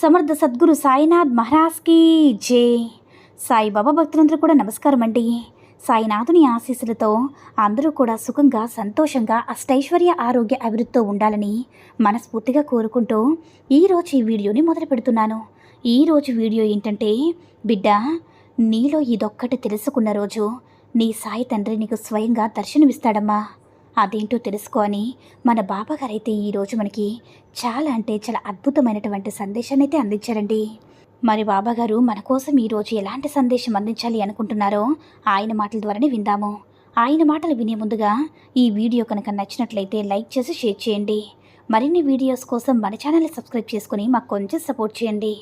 సమర్థ సద్గురు సాయినాథ్ మహారాజ్కి జే. సాయిబాబా భక్తులందరూ కూడా నమస్కారం అండి. సాయినాథుని ఆశీస్సులతో అందరూ కూడా సుఖంగా సంతోషంగా అష్టైశ్వర్య ఆరోగ్య అభివృద్ధితో ఉండాలని మనస్ఫూర్తిగా కోరుకుంటూ ఈరోజు ఈ వీడియోని మొదలు పెడుతున్నాను. ఈరోజు వీడియో ఏంటంటే బిడ్డ నీలో ఇదొక్కటి తెలుసుకున్న రోజు నీ సాయి తండ్రి నీకు స్వయంగా దర్శనమిస్తాడమ్మా. అదేంటో తెలుసుకొని మన మన బాబాగారైతే ఈరోజు మనకి చాలా అంటే చాలా అద్భుతమైనటువంటి సందేశాన్ని అయితే అందించారండి. మరి బాబాగారు మన కోసం ఈరోజు ఎలాంటి సందేశం అందించాలి అనుకుంటున్నారో ఆయన మాటల ద్వారానే విందాము. ఆయన మాటలు వినే ముందుగా ఈ వీడియో కనుక నచ్చినట్లయితే లైక్ చేసి షేర్ చేయండి. మరిన్ని వీడియోస్ కోసం మన ఛానల్ని సబ్స్క్రైబ్ చేసుకుని మాకు కొంచెం సపోర్ట్ చేయండి.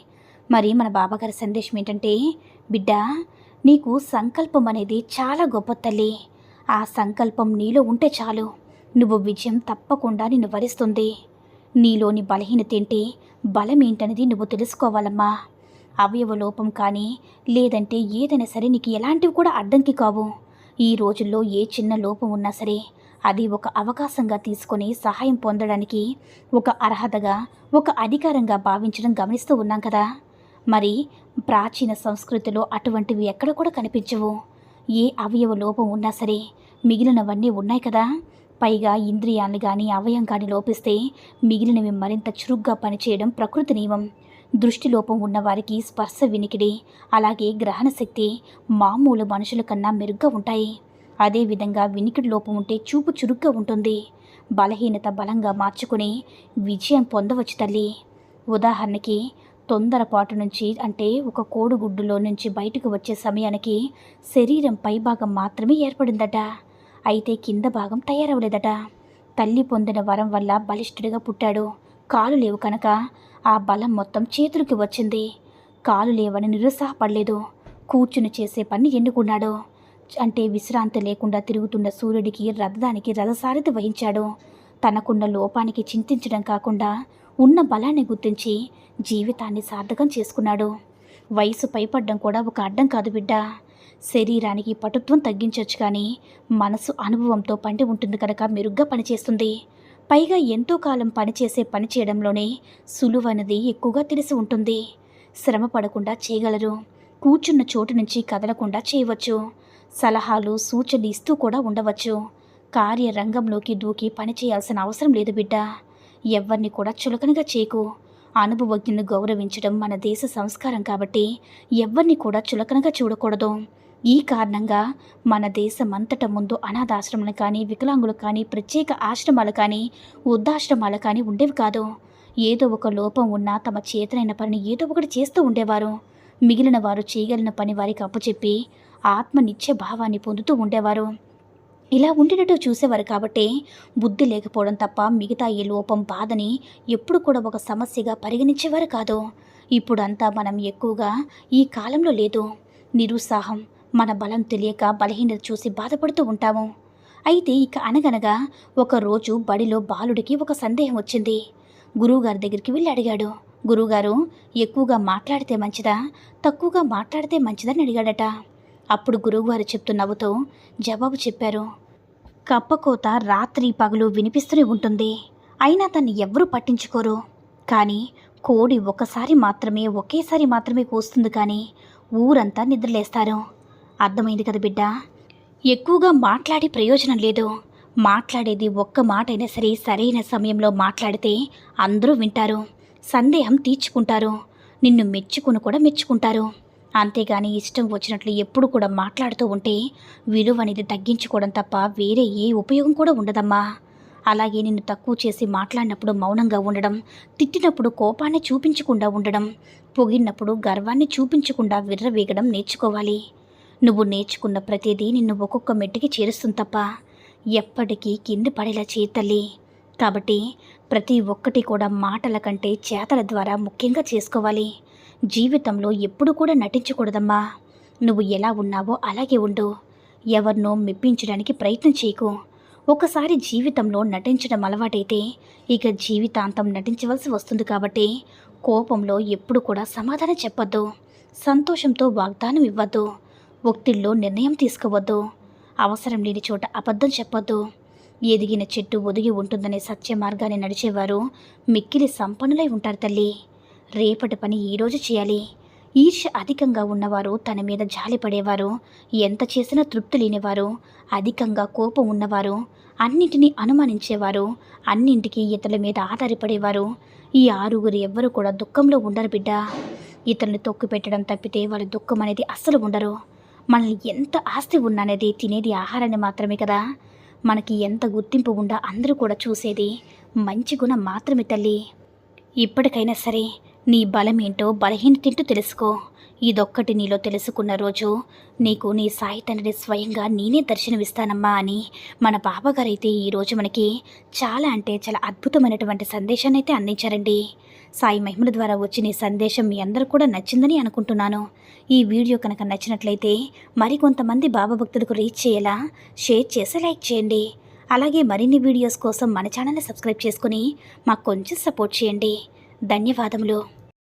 మరి మన బాబాగారి సందేశం ఏంటంటే బిడ్డ నీకు సంకల్పం అనేది చాలా గొప్ప తల్లి. ఆ సంకల్పం నీలో ఉంటే చాలు. నువ్వు విజయం తప్పకుండా నిన్ను వరిస్తుంది. నీలోని బలహీనత బలమేంటనేది నువ్వు తెలుసుకోవాలమ్మా. అవయవ లోపం కానీ లేదంటే ఏదైనా సరే నీకు ఎలాంటివి కూడా అడ్డంకి కావు. ఈ రోజుల్లో ఏ చిన్న లోపం ఉన్నా సరే అది ఒక అవకాశంగా తీసుకొని సహాయం పొందడానికి ఒక అర్హతగా ఒక అధికారంగా భావించడం గమనిస్తూ ఉన్నాం కదా. మరి ప్రాచీన సంస్కృతిలో అటువంటివి ఎక్కడ కూడా కనిపించవు. ఏ అవయవ లోపం ఉన్నా సరే మిగిలినవన్నీ ఉన్నాయి కదా. పైగా ఇంద్రియాన్ని కానీ అవయం కానీ లోపిస్తే మిగిలినవి మరింత చురుగ్గా పనిచేయడం ప్రకృతి నియమం. దృష్టి లోపం ఉన్నవారికి స్పర్శ వినికిడి అలాగే గ్రహణ శక్తి మామూలు మనుషుల కన్నా మెరుగ్గా ఉంటాయి. అదేవిధంగా వినికిడి లోపం ఉంటే చూపు చురుగ్గా ఉంటుంది. బలహీనత బలంగా మార్చుకుని విజయం పొందవచ్చు తల్లి. ఉదాహరణకి తొందరపాటు నుంచి అంటే ఒక కోడిగుడ్డులో నుంచి బయటకు వచ్చే సమయానికి శరీరం పైభాగం మాత్రమే ఏర్పడిందట. అయితే కింద భాగం తయారవలేదట తల్లి పొందిన వరం వల్ల బలిష్ఠుడిగా పుట్టాడు. కాలు లేవు కనుక ఆ బలం మొత్తం చేతులకి వచ్చింది. కాలు లేవని నిరుత్సాహపడలేదు. కూర్చుని చేసే పని ఎన్నుకున్నాడు. అంటే విశ్రాంతి లేకుండా తిరుగుతున్న సూర్యుడికి రథదానికి రథసారథి వహించాడు. తనకున్న లోపానికి చింతించడం కాకుండా ఉన్న బలాన్ని గుర్తించి జీవితాన్ని సార్థకం చేసుకున్నాడు. వయసు పైపడ్డం కూడా ఒక అడ్డం కాదు బిడ్డ. శరీరానికి పటుత్వం తగ్గించవచ్చు కానీ మనసు అనుభవంతో పండి ఉంటుంది కనుక మెరుగ్గా పనిచేస్తుంది. పైగా ఎంతో కాలం పనిచేసే పని చేయడంలోనే సులువైనది ఎక్కువగా తెలిసి ఉంటుంది. శ్రమ పడకుండా చేయగలరు. కూర్చున్న చోటు నుంచి కదలకుండా చేయవచ్చు. సలహాలు సూచనలు ఇస్తూ కూడా ఉండవచ్చు. కార్యరంగంలోకి దూకి పని చేయాల్సిన అవసరం లేదు బిడ్డ. ఎవరిని కూడా చులకనగా చేయకు. అనుభవజ్ఞులను గౌరవించడం మన దేశ సంస్కారం కాబట్టి ఎవరిని కూడా చులకనగా చూడకూడదు. ఈ కారణంగా మన దేశమంతట ముందు అనాథాశ్రమాలు కానీ వికలాంగులు కానీ ప్రత్యేక ఆశ్రమాలు కానీ వృద్ధాశ్రమాలు కానీ ఉండేవి కాదు. ఏదో ఒక లోపం ఉన్నా తమ చేతనైన పనిని ఏదో ఒకటి చేస్తూ ఉండేవారు. మిగిలిన వారు చేయగలిగిన పని వారికి అప్పచెప్పి ఆత్మ నిత్య భావాన్ని పొందుతూ ఉండేవారు. ఇలా ఉండేటట్టు చూసేవారు కాబట్టి బుద్ధి లేకపోవడం తప్ప మిగతా ఈ లోపం బాధని ఎప్పుడు కూడా ఒక సమస్యగా పరిగణించేవారు కాదు. ఇప్పుడంతా మనం ఎక్కువగా ఈ కాలంలో లేదు. నిరుత్సాహం మన బలం తెలియక బలహీనత చూసి బాధపడుతూ ఉంటాము. అయితే ఇక అనగనగా ఒక రోజు బడిలో బాలుడికి ఒక సందేహం వచ్చింది. గురువుగారి దగ్గరికి వెళ్ళి అడిగాడు. గురువుగారు ఎక్కువగా మాట్లాడితే మంచిదా? తక్కువగా మాట్లాడితే మంచిదని అడిగాడట. అప్పుడు గురువుగారు చెప్తూ నవ్వుతూ జవాబు చెప్పారు. కప్పకోత రాత్రి పగలు వినిపిస్తూనే ఉంటుంది. అయినా దాన్ని ఎవ్వరూ పట్టించుకోరు. కానీ కోడి ఒకసారి మాత్రమే ఒకేసారి మాత్రమే కూస్తుంది కానీ ఊరంతా నిద్రలేస్తారు. అర్థమైంది కదా బిడ్డ? ఎక్కువగా మాట్లాడే ప్రయోజనం లేదు. మాట్లాడేది ఒక్క మాట అయినా సరే సరైన సమయంలో మాట్లాడితే అందరూ వింటారు. సందేహం తీర్చుకుంటారు. నిన్ను మెచ్చుకుని కూడా మెచ్చుకుంటారు. అంతేగాని ఇష్టం వచ్చినట్లు ఎప్పుడు కూడా మాట్లాడుతూ ఉంటే విలువ అనేది తగ్గించుకోవడం తప్ప వేరే ఏ ఉపయోగం కూడా ఉండదమ్మా. అలాగే నిన్ను తక్కువ చేసి మాట్లాడినప్పుడు మౌనంగా ఉండడం తిట్టినప్పుడు కోపాన్ని చూపించకుండా ఉండడం పొగిడినప్పుడు గర్వాన్ని చూపించకుండా విర్రవీగడం నేర్చుకోవాలి. నువ్వు నేర్చుకున్న ప్రతిదీ నిన్ను ఒక్కొక్క మెట్టుకి చేరుస్తుంది తప్ప ఎప్పటికీ కింది పడేలా చేతల్లి కాబట్టి ప్రతి ఒక్కటి కూడా మాటల కంటే చేతల ద్వారా ముఖ్యంగా చేసుకోవాలి. జీవితంలో ఎప్పుడు కూడా నటించకూడదమ్మా. నువ్వు ఎలా ఉన్నావో అలాగే ఉండు. ఎవరినో మెప్పించడానికి ప్రయత్నం చేయకు. ఒకసారి జీవితంలో నటించడం అలవాటైతే ఇక జీవితాంతం నటించవలసి వస్తుంది కాబట్టి కోపంలో ఎప్పుడు కూడా సమాధానం చెప్పొద్దు. సంతోషంతో వాగ్దానం ఇవ్వద్దు. ఒత్తిడిలో నిర్ణయం తీసుకోవద్దు. అవసరం లేని చోట అబద్ధం చెప్పొద్దు. ఎదిగిన చెట్టు ఒదిగి ఉంటుందనే సత్య మార్గాన్ని నడిచేవారు మిక్కిలి సంపన్నులై ఉంటారు తల్లి. రేపటి పని ఈరోజు చేయాలి? ఈర్ష్య అధికంగా ఉన్నవారు తన మీద జాలి పడేవారు. ఎంత చేసినా తృప్తి లేనివారు అధికంగా కోపం ఉన్నవారు అన్నింటినీ అనుమానించేవారు అన్నింటికి ఇతరుల మీద ఆధారపడేవారు. ఈ ఆరుగురు ఎవ్వరూ కూడా దుఃఖంలో ఉండరు బిడ్డ. ఇతరుని తొక్కు పెట్టడం తప్పితే వాళ్ళ దుఃఖం అనేది అస్సలు ఉండరు. మనల్ని ఎంత ఆస్తి ఉన్ననేది తినేది ఆహారాన్ని మాత్రమే కదా. మనకి ఎంత గుర్తింపు ఉండా అందరూ కూడా చూసేది మంచి గుణం మాత్రమే తల్లి. ఇప్పటికైనా సరే నీ బలమేంటో బలహీనతేంటో తెలుసుకో. ఇదొక్కటి నీలో తెలుసుకున్న రోజు. నీకు నీ సాయి తండ్రి స్వయంగా నేనే దర్శనమిస్తానమ్మా అని మన బాబాగారైతే ఈరోజు మనకి చాలా అంటే చాలా అద్భుతమైనటువంటి సందేశాన్ని అయితే అందించారండి. సాయి మహిమల ద్వారా వచ్చిన ఈ సందేశం మీ అందరూ కూడా నచ్చిందని అనుకుంటున్నాను. ఈ వీడియో కనుక నచ్చినట్లయితే మరికొంతమంది బాబా భక్తులకు రీచ్ చేయేలా షేర్ చేసి లైక్ చేయండి. అలాగే మరిన్ని వీడియోస్ కోసం మన ఛానల్ని సబ్స్క్రైబ్ చేసుకుని మాకు కొంచెం సపోర్ట్ చేయండి. ధన్యవాదములు.